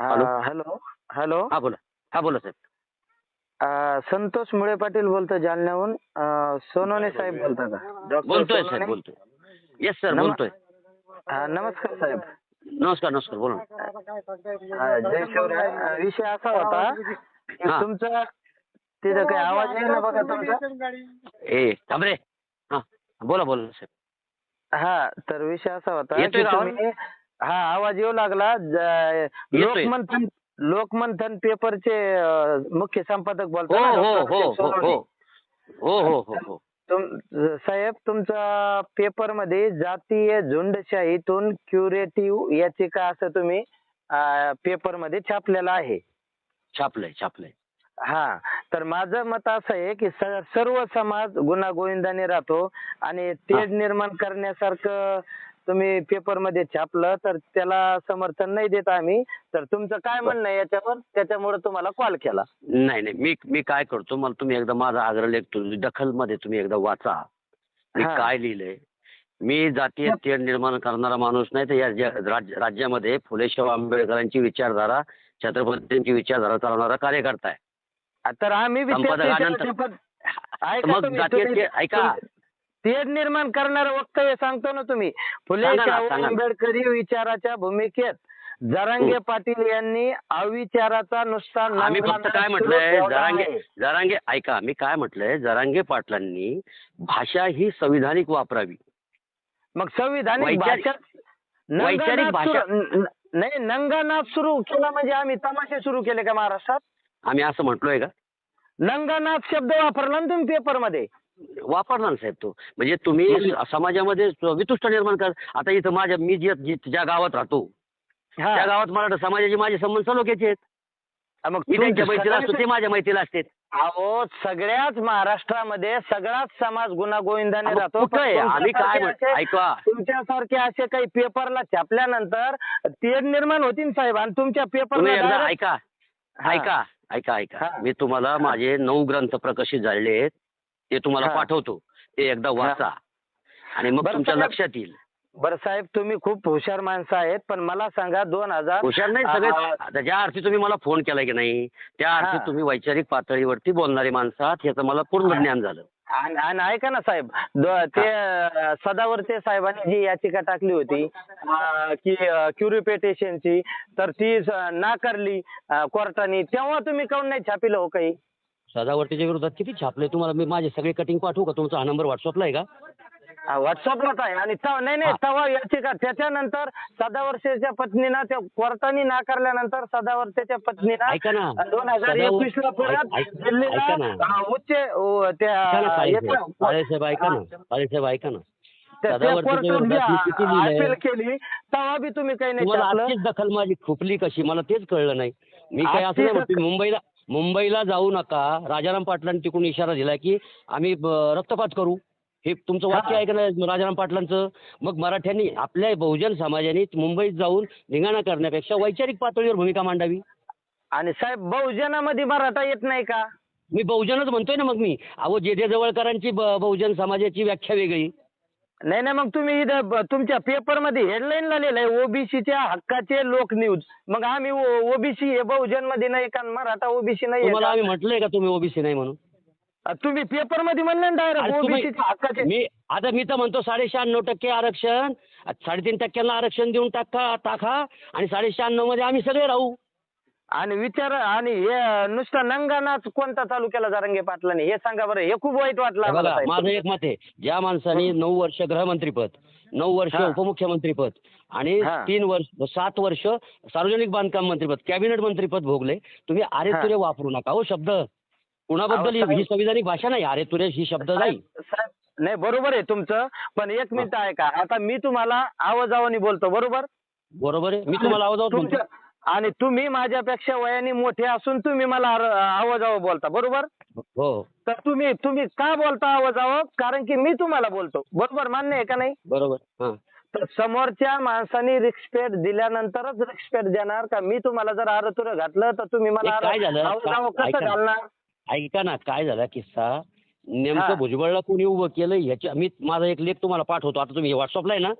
Hello. Hello? हा बोला. हा बोला साहेब. संतोष मुळे पाटील बोलतो जालन्याहून. सोनवणे साहेब बोलता का? बोलतोय? साहेब बोलतोय. येस सर बोलतोय. हा, नमस्कार साहेब. नमस्कार नमस्कार बोला. जय शिवराय. विषय असा होता की. तुमचा तिथं काही आवाज येईल ना बघा तुमचा. ए थांब रे. हा बोला बोला साहेब. हा तर विषय असा होता हा आवाज येऊ लागला. ज- येतोय. लोकमंथन लोकमंथन पेपरचे अं, मुख्य संपादक हो बोलता ना, हो डॉक्टर हो हो सोनवणे? हो. हो हो तुम साहेब तुमचा पेपरमध्ये जातीय झुंडशाहीतून क्युरेटिव्ह याचिका असं तुम्ही पेपरमध्ये छापलेलं आहे. छापलंय छापलंय. हा तर माझं मत असं आहे की स- सर्व समाज गुन्हा गोविंदाने राहतो आणि तेढ निर्माण करण्यासारखं तुम्ही पेपरमध्ये छापलं तर त्याला समर्थन नाही देत आम्ही. तर तुमचं काय म्हणणं आहे याच्यावर? त्याच्यामुळे तुम्हाला कॉल केला. नाही नाही. मी मी काय करतो? मला तुम्ही एकदा माझा आग्रह लेखतो. दखलमध्ये तुम्ही एकदा वाचा. मी हा. काय लिहिलंय? मी जातीय तेढ निर्माण करणारा माणूस नाही तर या ज्या- राज्य- राज्यामध्ये फुले शाहू आंबेडकरांची विचारधारा छत्रपतींची विचारधारा चालवणारा कार्यकर्ता आहे. तर आम्ही ऐका मग तुम्ही- जातीय तुम्ही- तेढ- ऐका. तुम्ही- तेढ निर्माण करणारं वक्तव्य सांगतो ना तुम्ही. फुले सांगा ना, शाहू सांगा ना. आंबेडकरी विचाराच्या भूमिकेत जरांगे हं. पाटील यांनी अविचाराचा नुसता आम्ही फक्त काय म्हटलंय? ठेवला जरांगे आहे. जरांगे ऐका मी काय म्हटलंय? जरांगे पाटलांनी भाषा ही संविधानिक वापरावी. मग संविधानिक वैचारिक- भाषा वैचारिक भाषा- सुरू- न- नाही नंगानाथ सुरू केला म्हणजे आम्ही तमाशे सुरू केले का महाराष्ट्रात? आम्ही असं म्हटलोय का? नंगानाथ शब्द वापरला ना तुम्ही पेपर ना साहेब तो. म्हणजे तुम्ही समाजामध्ये वितुष्ट निर्माण कर. आता इथं माझ्या मी जे ज्या गावात राहतो. त्या गावात मराठा समाजाचे माझे संबंध सलोख्याचे आहेत. मग त्यांच्या मैत्रीला असतो ते माझ्या मैत्रीला असते अहो सगळ्याच महाराष्ट्रामध्ये सगळाच समाज गुन्हा गोविंदाने मग राहतो आम्ही काय ऐका. तुमच्यासारखे असे काही पेपरला छापल्यानंतर तेढ निर्माण होतील साहेब. आणि तुमच्या पेपरला direct- ऐका. ऐका ऐका ऐका. मी तुम्हाला माझे नऊ ग्रंथ प्रकाशित झालेले आहेत. ते तुम्हाला हा. पाठवतो ते एकदा वाचा आणि मग बरं, तुमच्या साहेब. लक्षात येईल बरं साहेब तुम्ही खूप हुशार माणसं आहेत पण मला सांगा दोन हजार हुशार नाही सगळे आ- आता ज्या अर्थी तुम्ही मला फोन केला की नाही त्या अर्थी हा. तुम्ही वैचारिक पातळीवरती बोलणारी माणसं आहात याचं मला पूर्ण. ज्ञान झालं आणि आणि ऐका ना साहेब द- ते अं, सदावर्ते साहेबांनी जी याचिका टाकली होती अं, की क्युरिपेटेशनची तर ती स- नाकारली अं, कोर्टाने तेव्हा तुम्ही काऊन नाही छापिलं हो काही सदावर्तीच्या विरोधात किती छापले तुम्हाला? मी माझे सगळे कटिंग पाठवू का? तुमचा हा नंबर व्हॉट्सअपला आहे का? व्हॉट्सअपलाच आहे. आणि तव- नाही नाही हा. तेव्हा याचिका त्याच्यानंतर सदावर्तेच्या पत्नीनं त्या कोर्टाने नाकारल्यानंतर सदावर्तेच्या पत्नीनं ऐका ना. दोन हजार सदावर- एकवीस ला परत ऐक- ऐक- दिल्लीला ऐका ना. अं, उच्च अं, त्या ऐका ना याच्या- काळेसाहेब ऐका ना. ऐका ना. त्या- त्या सदावर्तीच्या कोर्टात विरोधात मी किती जी लिहिलंय? अपील केली. तेव्हा बी तुम्ही काही नाही तुम्हाला छापलं. आजचीच दखल माझी खुपली कशी? मला तेच कळलं नाही. मी काय असं आजची नाही म्हणतो दखल- मुंबईला मुंबईला जाऊ नका. राजाराम पाटलांनी तिकडून इशारा दिला की आम्ही रक्तपात करू. हे तुमचं वाक्य. आहे का नाही राजाराम पाटलांचं? मग मराठ्यांनी आपल्या बहुजन समाजाने मुंबईत जाऊन धिंगाणा करण्यापेक्षा वैचारिक पातळीवर भूमिका मांडावी. आणि साहेब बहुजनामध्ये मराठा येत नाही का? मी बहुजनच म्हणतोय ना मग मी. अहो जे जे जवळकरांची बहुजन समाजाची व्याख्या वेगळी. नाही नाही मग तुम्ही इथं ब- तुमच्या पेपरमध्ये आहे ओबीसीच्या हक्काचे लोक न्यूज मग आम्ही ओबीसी हे बहुजनमध्ये नाही का मराठा ओबीसी नाही तुम्हाला का? आम्ही म्हटलंय का तुम्ही ओबीसी नाही म्हणून? तुम्ही पेपरमध्ये म्हणले ना अरे डायरेक्ट तुम्ही- ओबीसीच्या हक्काचे. मी आता मी तर म्हणतो साडेशहाण्णव टक्के आरक्षण साडेतीन टक्क्यांना आरक्षण देऊन टाका टाका आणि साडेशहाण्णवमध्ये आम्ही सगळे राहू. आणि विचार आणि हे नुसतं नंगानाच कोणता चालू केला जारंगे पाटलांनी? हे सांगा बरं हे खूप वाईट वाटलं आम्हाला बघा साहेब. माझं एक मत आहे. ज्या माणसाने नऊ वर्ष गृहमंत्रीपद नऊ वर्ष हा. उपमुख्यमंत्रीपद आणि हा. तीन वर्ष सात वर्ष सार्वजनिक बांधकाम मंत्रीपद कॅबिनेट मंत्रीपद भोगले तुम्ही आरे. तुरे वापरू नका हो शब्द. कुणाबद्दल अहो, ही साहेब- संविधानिक भाषा नाही आरे तुरे ही शब्द नाही. साहेब साहेब, नाही बरोबर आहे तुमचं पण एक मिनिट आहे का आता मी तुम्हाला आवाजावानी बोलतो बरोबर? बरोबर आहे. मी तुम्हाला आवाज आवाज म्हणतो तुमच्या आणि तुम्ही माझ्यापेक्षा वयाने मोठे असून तुम्ही मला आर- आवाजावं बोलता बरोबर? हो. तर तुम्ही तुम्ही का बोलता आवाजावं कारण की मी तुम्हाला बोलतो. बरोबर मान्य आहे का नाही? बरोबर. हां. तर समोरच्या माणसाने रिस्पेक्ट दिल्यानंतरच रिस्पेक्ट देणार का? मी तुम्हाला जर आरतुर घातलं तर तुम्ही मला हे काय झालं? आवाजावं का- कसं ऐका ना. घालणार? ऐका ना काय झाला किस्सा? हा. नेमकं भुजबळला कोणी उभं केलं ह्याच्या मी माझा एक लेख तुम्हाला पाठवतो. आता तुम्ही व्हॉट्सअपला आहे ना?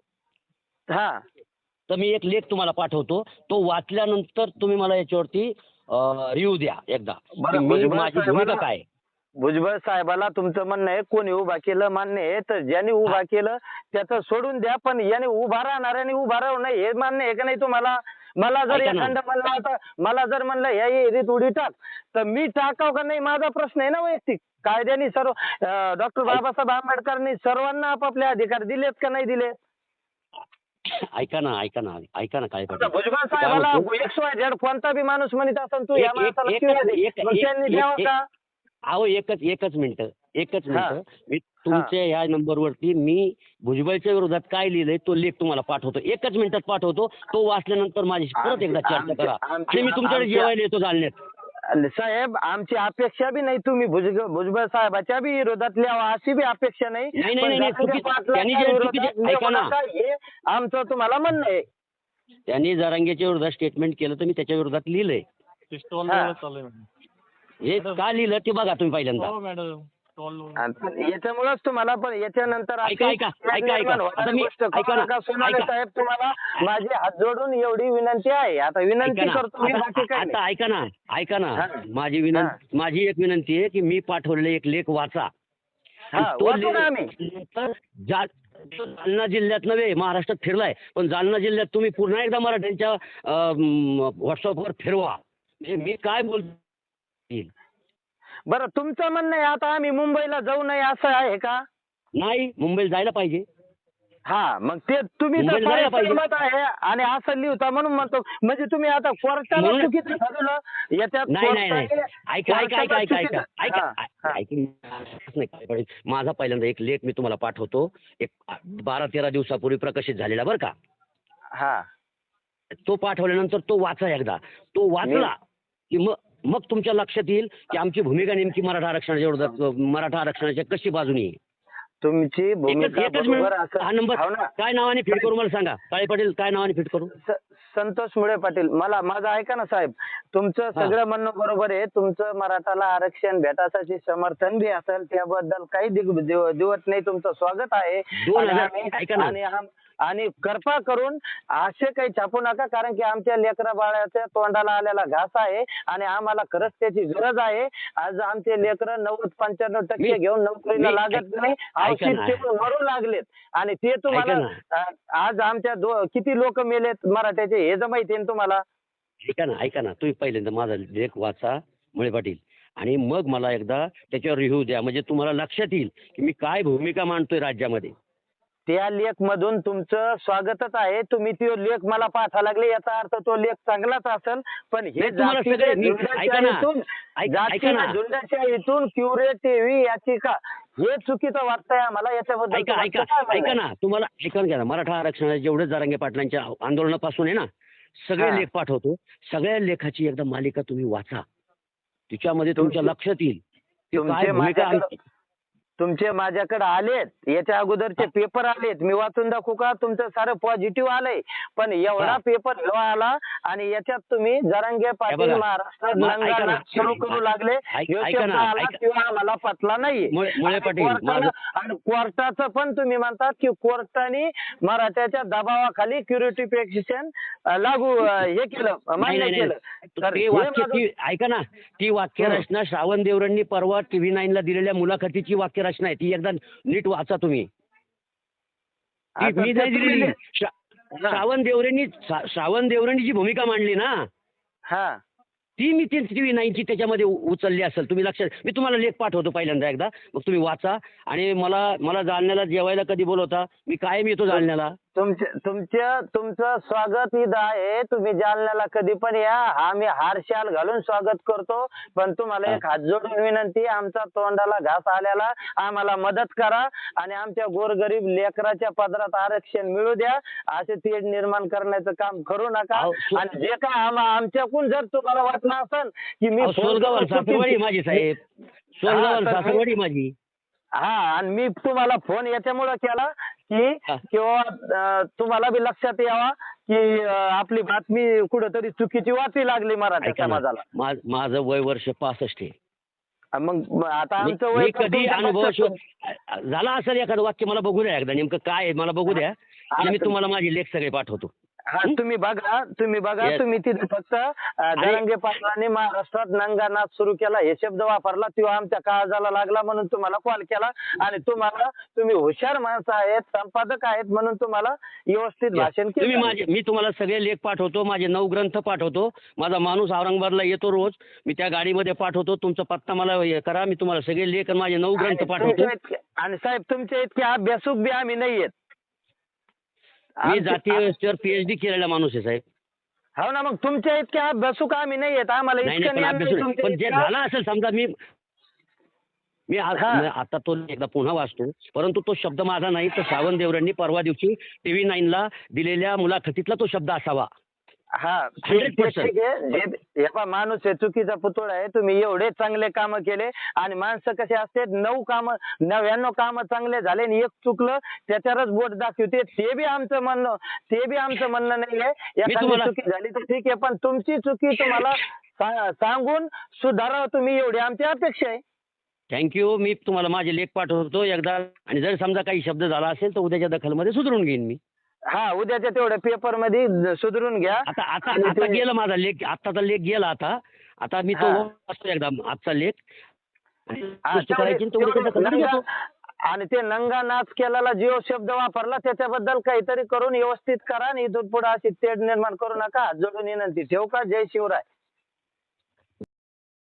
हा. तर मी एक लेख तुम्हाला पाठवतो. तो वाचल्यानंतर तुम्ही मला याच्यावरती रिव्ह्यू द्या एकदा. बरं, की मी भुजबळ माझी भूमिका काय आहे. भुजबळ साहेबाला तुमचं म्हणणं आहे कोणी उभा केलं मान्य आहे तर ज्यांनी उभा केलं त्याचं सोडून द्या पण याने उभा राहणाऱ्याने उभा राहू नये हे मान्य आहे का नाही तुम्हाला? मला जर ऐका ना. एखादं म्हणलं आता मला जर म्हणलं या एरीत उडी टाक. तर मी टाकाव का नाही? माझा प्रश्न आहे ना वैयक्तिक. कायद्याने सर्व डॉक्टर बाबासाहेब आंबेडकरांनी सर्वांना आपापले अधिकार दिलेत का नाही दिले ऐका ना ऐका ना ऐका ना काय भुजबळ साहेबाला? एक्स वाय झेड कोणता बी माणूस म्हणत असेल तू या माणसाला त्यांनी द्यावं का? अहो एकच एकच मिनिट एकच. मिनिट. मी तुमच्या ह्या नंबरवरती मी भुजबळच्या विरोधात काय लिहिलंय तो लेख तुम्हाला पाठवतो. एकच मिनिटात पाठवतो. तो वाचल्यानंतर माझ्याशी परत एकदा चर्चा करा. आणि मी तुमच्याकडे जेवायला येतो जालन्यात साहेब आमची अपेक्षा बी नाही तुम्ही भुजबळ साहेबाच्या बी विरोधात लिहावा अशी बी अपेक्षा नाही. आमचं तुम्हाला म्हणणं आहे त्यांनी जरांगेच्या विरोधात स्टेटमेंट केलं तर मी त्याच्या विरोधात लिहिलंय हा. वर चालू आहे मॅडम हे का लिहिलं ते बघा तुम्ही पहिल्यांदा हो मॅडम याच्यामुळेच तुम्हाला पण याच्यानंतर ऐका, अशी ऐका, ऐका, ऐका. होणारी आता मी- गोष्ट करू ऐका ना, नका. सोनाले ऐका. साहेब तुम्हाला माझी हात जोडून एवढी विनंती आहे आता विनंती ऐका ना करतो मी बाकी आता काही नाही. आता ऐका ना ऐका ना हा. माझी विनंती माझी एक विनंती आहे की मी पाठवलेला एक लेख वाचा आणि हा, तो वाचू ना लेख. नंतर जा- जालना जिल्ह्यात नव्हे महाराष्ट्रात फिरलाय. पण जालना जिल्ह्यात तुम्ही पुन्हा एकदा मराठ्यांच्या व्हॉट्सअपवर फिरवा. म्हणजे मी काय बोलतो? बरं तुमचं म्हणणं आहे आता आम्ही मुंबईला जाऊ नये असं आहे का? नाही मुंबईला जायला पाहिजे. हा मग ते तुम्ही तर पाहिजे. आहे आणि असं लिहिता म्हणून म्हणतो. म्हणजे तुम्ही आता कोर्टाला म्हणून- चुकीचं ठरवलं याच्यात नाही नाही नाही. कोर्टाने- ऐका ऐका ऐका ऐका ऐका कोर्टाला ऐका चुकीचं- हा, ऐका नाही काय पडेल. माझा पहिल्यांदा एक लेख मी तुम्हाला पाठवतो. एक बारा तेरा दिवसापूर्वी प्रकाशित झालेला बरं का? हा. तो पाठवल्यानंतर तो वाचा एकदा. तो वाचला की मग मग तुमच्या लक्षात येईल की आमची भूमिका नेमकी मराठा आरक्षणाच्या विरोधात मराठा आरक्षणाच्या कशी बाजूनी आहे. तुमची भूमिका एकच बरोबर मिनिट असं हा नंबर हो ना. काय नावाने फिट करू मला सांगा. काळे पाटील काय नावाने फिट करू? स- संतोष मुळे पाटील. मला माझं ऐका ना साहेब. तुमचं सगळं म्हणणं बरोबर आहे. तुमचं मराठाला आरक्षण भेटासाठी समर्थन बी असेल त्याबद्दल काही दिग- दिवत नाही. तुमचं स्वागत आहे. दोन आणि हजार- आम्ही- ऐका ना. आणि आम- आणि कृपा करून असे काही छापू नका कारण की आमच्या लेकरा बाळाच्या तोंडाला आलेला घास आहे आणि आम्हाला खरंच त्याची गरज आहे. आज आमचे लेकरं नव्वद पंच्याण्णव टक्के घेऊन नोकरीला लागत नाही. औषध मरू लागलेत. आणि ते तुम्हाला आज आमच्या दो किती लोक मेलेत मराठ्याचे हे जर माहिती आहे तुम्हाला? ऐका ना ऐका ना. तुम्ही पहिल्यांदा माझा लेख वाचा मुळे पाटील. आणि मग मला एकदा त्याच्यावर रिव्ह्यू द्या. म्हणजे तुम्हाला लक्षात येईल की मी काय भूमिका मांडतोय राज्यामध्ये. त्या लेख मधून तुमचं स्वागतच आहे तुम्ही तो लेख मला पाठवा लागले याचा अर्थ तो लेख चांगलाच असेल पण हे नाही, तुम्हाला जातीय सगळे- मी- ऐका ना. झुंडशाहीतून ऐक- ऐका जातीय ना. झुंडशाहीतून क्युरेटिव्ह याचिका हे चुकीचं वाटतंय आम्हाला याच्याबद्दल ऐका ऐका ऐका? ना तुम्हाला ऐकून घ्या मराठा आरक्षणाचे जेवढे जरांगे पाटलांच्या आंदोलनापासून आहे ना सगळे. लेख पाठवतो सगळ्या लेखाची एकदा मालिका तुम्ही वाचा तिच्यामध्ये तुमच्या तुमचे- लक्षात येईल की काय तुमचे माझ्याकडं आलेत. याच्या अगोदरचे पेपर आलेत. मी वाचून दाखवू का? तुमचं सारं पॉझिटिव्ह आलंय. पण एवढा. पेपर जेव्हा आला आणि याच्यात तुम्ही जरांगे पाटील. महाराष्ट्रात. सुरू करू लागले. किंवा आम्हाला पटला नाही. आणि कोर्टाचं पण तुम्ही म्हणतात की कोर्टाने मराठ्याच्या दबावाखाली क्युरिटी पेटिशन लागू हे केलं. मान्य नाही. केलं. वाक्य ऐका ना. ती वाक्यरचना श्रावण देवरांनी परवा टीव्ही नाईनला दिलेल्या मुलाखतीची वाक्यरचना आहे ती एकदा नीट वाचा तुम्ही. मी नाही दिलेली. श्रावण देवरेंनी श्रा- श्रावण देवरेंनी जी भूमिका मांडली ना हा. ती मी ती टीव्ही नाईनची त्याच्यामध्ये उचलली असेल. तुम्ही लक्षात मी तुम्हाला लेख पाठवतो पहिल्यांदा एकदा. मग तुम्ही वाचा. आणि मला मला जालन्याला जेवायला कधी बोलवता? मी कायम येतो जालन्याला. तुमचे तुमच्या तुमचं स्वागत इथं आहे. तुम्ही जालन्याला कधी पण या. आम्ही हारशाल घालून स्वागत करतो. पण तुम्हाला. एक हात जोडून विनंती आमचा तोंडाला घास आलेला. आम्हाला मदत करा आणि आमच्या गोरगरीब लेकराच्या पदरात आरक्षण मिळू द्या. असे तेढ निर्माण करण्याचं काम करू नका. आणि जे काय आम- आमच्याकडून जर तुम्हाला वाटलं असेल की मी अहो, फोन सोलगावर करून सासरवाडी चुकीची- माझी साहेब. तर मी- माझी. हा आणि मी तुम्हाला फोन याच्यामुळे केला की. किंवा तुम्हाला बी लक्षात यावा की आपली बातमी कुठेतरी चुकीची वाची लागली मराठा समाजाला. माझं वय वर्ष पासष्ट आहे. मग आता आमचं वय कधी अनुभव झाला असेल एखादं वाक्य मला बघू द्या एकदा नेमकं काय आहे मला बघू द्या. आणि मी तुम्हाला माझे लेख सगळे पाठवतो. हा? तुम्ही बघा तुम्ही बघा Yes. तुम्ही तिथे फक्त अं, जरांगे पाटलांनी महाराष्ट्रात नंगानाथ सुरू केला. हे शब्द वापरला तेव्हा आमच्या काळजाला लागला म्हणून तुम्हाला कॉल केला. आणि तुम्हाला तुम्ही हुशार माणसं आहेत संपादक आहेत म्हणून तुम्हाला व्यवस्थित भाषण तुम्ही केलं. माझे मी तुम्हाला सगळे लेख पाठवतो माझे नऊ ग्रंथ पाठवतो. माझा माणूस औरंगाबादला येतो रोज. मी त्या गाडीमध्ये पाठवतो. तुमचा पत्ता मला हे करा. मी तुम्हाला सगळे लेख आणि माझे नऊ ग्रंथ आणि पाठवतो. तुमच्या इतके- आणि साहेब तुमच्या इतके अभ्यासूक बी आम्ही नाहीयेत मी जातीय व्यवस्थेवर पीएचडी केलेला माणूस आहे साहेब हो ना मग तुमच्या इतक्या आम्ही नाहीयेत आम्हाला नाही इतकं नाही पण ज्ञान नाही अभ्यास तुमच्या पण जे इतकं. झालं असेल समजा मी मी हा. मी आता तो एकदा पुन्हा वाचतो परंतु तो शब्द माझा नाही तर सावंत देवरांनी परवा दिवशी टीव्ही नाईनला दिलेल्या मुलाखतीतला तो शब्द असावा हा 100% ठीक आहे जे- पहा, माणूस आहे चुकीचा पुतळा आहे तुम्ही एवढे चांगले काम केले आणि माणसं कसे असते नऊ काम नव्याण्णव काम चांगले झाले आणि एक चुकलं त्याच्यावरच बोट दाखवते. ते बी आमचं म्हणणं ते बी आमचं म्हणणं नाहीये. एखादी चुकी झाली तर ठीक आहे पण तुमची चुकी तुम्हाला सांगून सुधारावं तुम्ही. एवढी आमची अपेक्षा आहे. थँक्यू मी तुम्हाला माझे लेख पाठवतो एकदा. आणि जर समजा काही शब्द झाला असेल तर उद्याच्या दखलमध्ये सुधारून घेईन मी. हा उद्याच्या तेवढ्या पेपरमध्ये सुधरून घ्या. आता आता आणि आता ते- गेला माझा लेख आत्ताचा लेख गेला आता. आता मी तो हा. वाचतो एकदा आजचा लेख. आणि हा, गोष्ट करायची आणि तो तेवढे- घेतो. नंगा- आणि ते नंगा नाच केलेला जो शब्द वापरला त्याच्याबद्दल काहीतरी करून व्यवस्थित करा आणि इथून पुढे अशी तेढ निर्माण करू नका. जोडून विनंती ठेवू का? जय शिवराय.